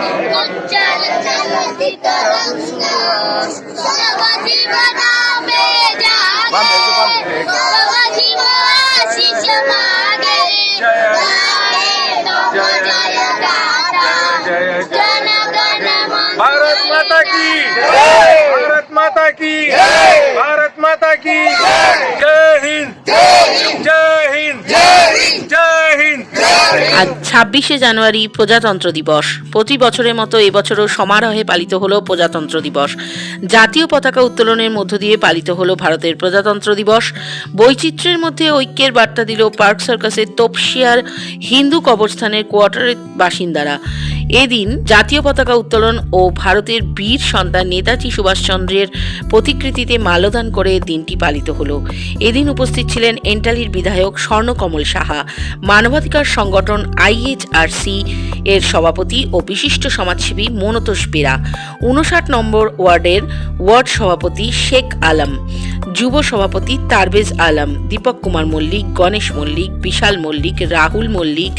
जागे आशीष मागे गाये तव जय जन गण भारत माता की भारत माता की भारत माता की जय हिंद। जय हिंद। जय हिंद। আজ ছাব্বিশে জানুয়ারি প্রজাতন্ত্র দিবস। প্রতি বছরের মতো এবছরও সমারোহে পালিত হলো প্রজাতন্ত্র দিবস। জাতীয় পতাকা উত্তোলনের মধ্য দিয়ে পালিত হলো ভারতের প্রজাতন্ত্র দিবস। বৈচিত্র্যের মধ্যে ঐক্যের বার্তা দিল পার্ক সার্কাসের তোপসিয়ার হিন্দু কবরস্থানের কোয়ার্টারের বাসিন্দারা। এদিন জাতীয় পতাকা উত্তোলন ও ভারতের বীর সন্তান নেতাজি সুভাষচন্দ্রের প্রতিকৃতিতে মাল্যদান করে দিনটি পালিত হলো। এদিন উপস্থিত ছিলেন এন্টালির বিধায়ক স্বর্ণকমল সাহা। মানবাধিকার সংগঠন আইএইচআরসি এর সভাপতি ও বিশিষ্ট সমাজসেবী মনতোষ বেরা। উনষাট নম্বর ওয়ার্ডের ওয়ার্ড সভাপতি শেখ আলম। যুব সভাপতি তারবেজ আলম, দীপক কুমার মল্লিক, গণেশ মল্লিক, বিশাল মল্লিক, রাহুল মল্লিক,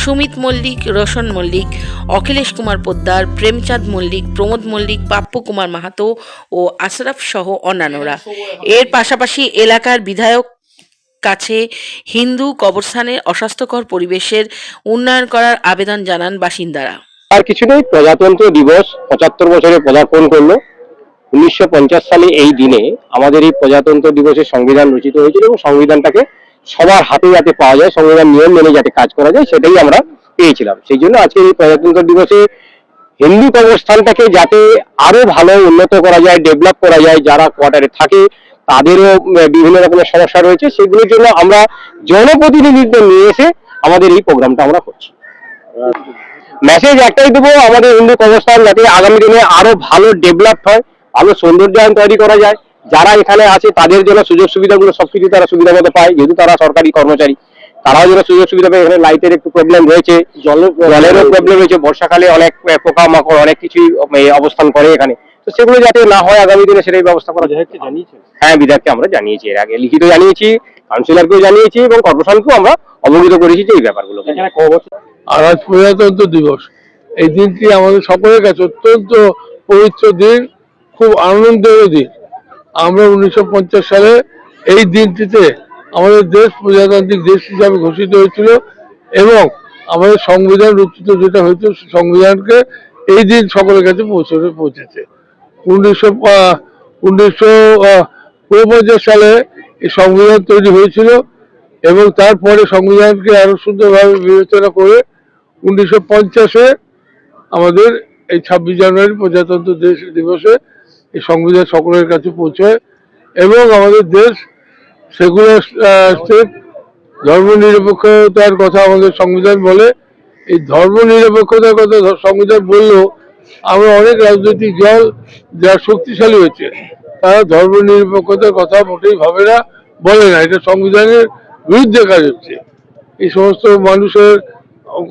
সুমিত মল্লিক, রোশন মল্লিক, অখিলেশ কুমার পোদ্দার, প্রেমচাঁদ মল্লিক, প্রমোদ মল্লিক পাপ্পু কুমার মাহাতো ও আশরাফ সহ অন্যান্যরা। এর পাশাপাশি এলাকার বিধায়ক কাছে হিন্দু কবরস্থানের অস্বাস্থ্যকর পরিবেশের উন্নয়ন করার আবেদন জানান বাসিন্দারা। আর কিছু নেই, প্রজাতন্ত্র দিবস পঁচাত্তর বছরে পদার্পণ করল। উনিশশো পঞ্চাশ সালে এই দিনে আমাদের এই প্রজাতন্ত্র দিবসের সংবিধান রচিত হয়েছিল এবং সংবিধানটাকে সবার হাতে যাতে পাওয়া যায়, সংবিধান নিয়ম মেনে যাতে কাজ করা যায়, সেটাই আমরা পেয়েছিলাম। সেই জন্য আজকে এই প্রজাতন্ত্র দিবসে হিন্দু কবরস্থানটাকে যাতে আরও ভালো উন্নত করা যায়, ডেভেলপ করা যায়, যারা কোয়ার্টারে থাকে তাদেরও বিভিন্ন রকমের সমস্যা রয়েছে। সেগুলোর জন্য আমরা জনপ্রতিনিধিদের নিয়ে এসে আমাদের এই প্রোগ্রামটা আমরা করছি। মেসেজ একটাই দেবো আমাদের হিন্দু কবরস্থান যাতে আগামী দিনে আরও ভালো ডেভেলপ হয় ভালো সৌন্দর্যায়ন তৈরি করা যায়। যারা এখানে আছে তাদের জন্য সুযোগ সুবিধাগুলো সবকিছু তারা সুবিধা মতো পায়। যেহেতু তারা সরকারি কর্মচারী তারাও যেন সুযোগ সুবিধা পায়। এখানে লাইটের একটু প্রবলেম রয়েছে। জল জলেরও প্রবলেম রয়েছে। বর্ষাকালে অনেক পোকা মাকড় অনেক কিছুই অবস্থান করে এখানে। তো সেগুলো যাতে না হয় আগামী দিনে সেটাই ব্যবস্থা করা যায়। হ্যাঁ বিধায়ককে আমরা জানিয়েছি। এর আগে লিখিত জানিয়েছি কাউন্সিলরকেও জানিয়েছি এবং কর্পোরেশনকেও আমরা অবগত করেছি যে এই ব্যাপারগুলো এখানে আর আজ প্রজাতন্ত্র দিবস। এই দিনটি আমাদের সকলের কাছে অত্যন্ত পবিত্র দিন খুব আনন্দের দিন। আমরা উনিশশো পঞ্চাশ সালে এই দিনটিতে আমাদের দেশ প্রজাতান্ত্রিক দেশ হিসাবে ঘোষিত হয়েছিল এবং আমাদের সংবিধান রচিত যেটা হয়েছিল সংবিধানকে এই দিন সকলের কাছে পৌঁছতে পৌঁছেছে। উনিশশো উনিশশো সালে এই সংবিধান তৈরি হয়েছিল এবং তারপরে সংবিধানকে আরও সুন্দরভাবে বিবেচনা করে উনিশশো পঞ্চাশে আমাদের এই ছাব্বিশ জানুয়ারি প্রজাতন্ত্র দেশ দিবসে এই সংবিধান সকলের কাছে পৌঁছায় এবং আমাদের দেশ সেকুলার স্টেট ধর্ম নিরপেক্ষতার কথা আমাদের সংবিধান বলে। এই ধর্ম নিরপেক্ষতার কথা সংবিধান বললেও আমরা অনেক রাজনৈতিক দল যারা শক্তিশালী হয়েছে, তারা ধর্ম নিরপেক্ষতার কথা মোটেই ভাবে না, বলে না। এটা সংবিধানের বিরুদ্ধে কাজ হচ্ছে। এই সমস্ত মানুষের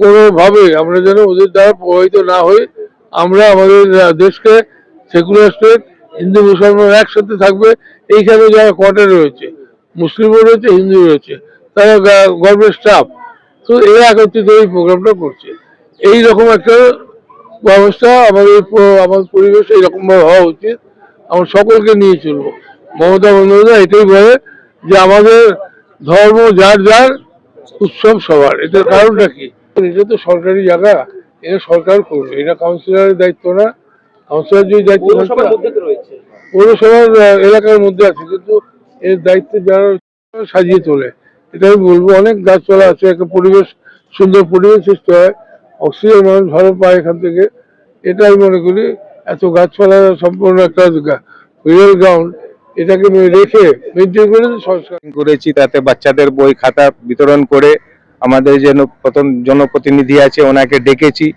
কোনোভাবে আমরা যেন ওদের দ্বারা প্রভাবিত না হই, আমরা আমাদের দেশকে সেকুলার স্টেট, হিন্দু, মুসলমান একসাথে থাকবে। এইখানে যারা কোয়ার্টার রয়েছে, মুসলিমও রয়েছে হিন্দু রয়েছে, তারা গভর্নমেন্ট স্টাফ। তো এরা একত্রিত এই প্রোগ্রামটা করছে। এই রকম একটা ব্যবস্থা আমাদের আমাদের পরিবেশ এইরকম ভাবে হওয়া উচিত। আমরা সকলকে নিয়ে চলবো। মমতা বন্দ্যোপাধ্যায় এটাই বলে যে আমাদের ধর্ম যার যার উৎসব সবার। এটার কারণটা কি? এটা তো সরকারি জায়গা এটা সরকার করবে। এটা কাউন্সিলরের দায়িত্ব না। কাউন্সিলর যদি দায়িত্ব পৌরসভার এলাকার মধ্যে আছে কিন্তু এর দায়িত্ব যারা সাজিয়ে তোলে এটা আমি বলব। অনেক গাছপালা আছে একটা পরিবেশ সুন্দর পরিবেশ সৃষ্টি হয়। অক্সিজেন মানুষ ভালো পায় এখান থেকে। এটা আমি মনে করি এত গাছপালা সম্পূর্ণ একটা রিয়েল গ্রাউন্ড এটাকে রেখে মেনটেন করে সংস্কার করেছি তাতে বাচ্চাদের বই খাতা বিতরণ করে আমাদের যে প্রথম জনপ্রতিনিধি আছে ওনাকে ডেকেছি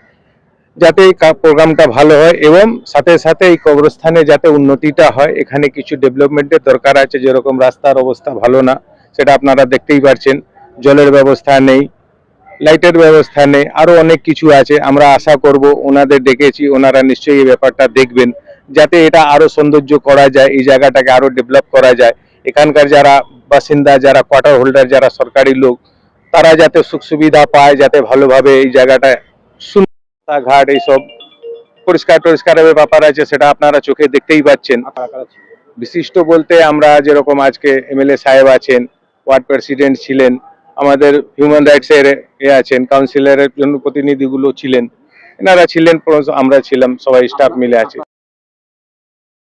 যাতে এই প্রোগ্রামটা ভালো হয় এবং সাথে সাথে এই কবরস্থানে যাতে উন্নতিটা হয়, এখানে কিছু ডেভেলপমেন্টের দরকার আছে, যেরকম রাস্তার অবস্থা ভালো না, সেটা আপনারা দেখতেই পারছেন। জলের ব্যবস্থা নেই লাইটের ব্যবস্থা নেই, আরও অনেক কিছু আছে, আমরা আশা করব ওনাদের ডেকেছি, ওনারা নিশ্চয়ই এই ব্যাপারটা দেখবেন, যাতে এটা আরও সৌন্দর্য করা যায়, এই জায়গাটাকে আরও ডেভেলপ করা যায়। এখানকার যারা বাসিন্দা, যারা কোয়ার্টার হোল্ডার যারা সরকারি লোক, তারা যাতে সুখ সুবিধা পায়, যাতে ভালোভাবে এই জায়গাটা সুন্দর ঘাট এইসব পরিষ্কার টরিষ্কারের ব্যাপার আছে, সেটা আপনারা চোখে দেখতেই পাচ্ছেন। বিশিষ্ট বলতে আমরা যেরকম আজকে এমএলএ সাহেব আছেন, ওয়ার্ড প্রেসিডেন্ট ছিলেন আমাদের হিউম্যান রাইটস এর এ আছেন কাউন্সিলরের জন্য প্রতিনিধিগুলো ছিলেন। এনারা ছিলেন আমরা ছিলাম, সবাই স্টাফ মিলে আছে।